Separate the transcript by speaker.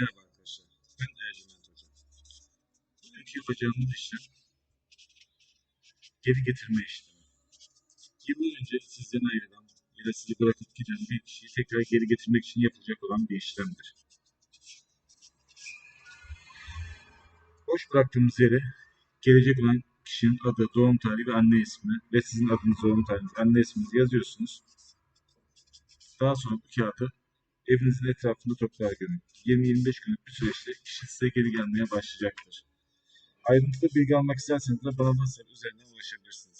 Speaker 1: Merhaba arkadaşlar. Ben Ercüment Hoca. Bugünkü yapacağımız işlem geri getirme işlemi. Yıllar önce sizden ayrılan ya da sizi bırakıp giden bir kişiyi tekrar geri getirmek için yapılacak olan bir işlemdir. Boş bıraktığımız yere gelecek olan kişinin adı, doğum tarihi ve anne ismi ve sizin adınız, doğum tarihiniz, anne isminizi yazıyorsunuz. Daha sonra bu kağıdı evinizin etrafında toprağa gömün. 20-25 günlük bir süreçte kişi size geri gelmeye başlayacaktır. Ayrıntılı bilgi almak isterseniz de bana üzerinden ulaşabilirsiniz.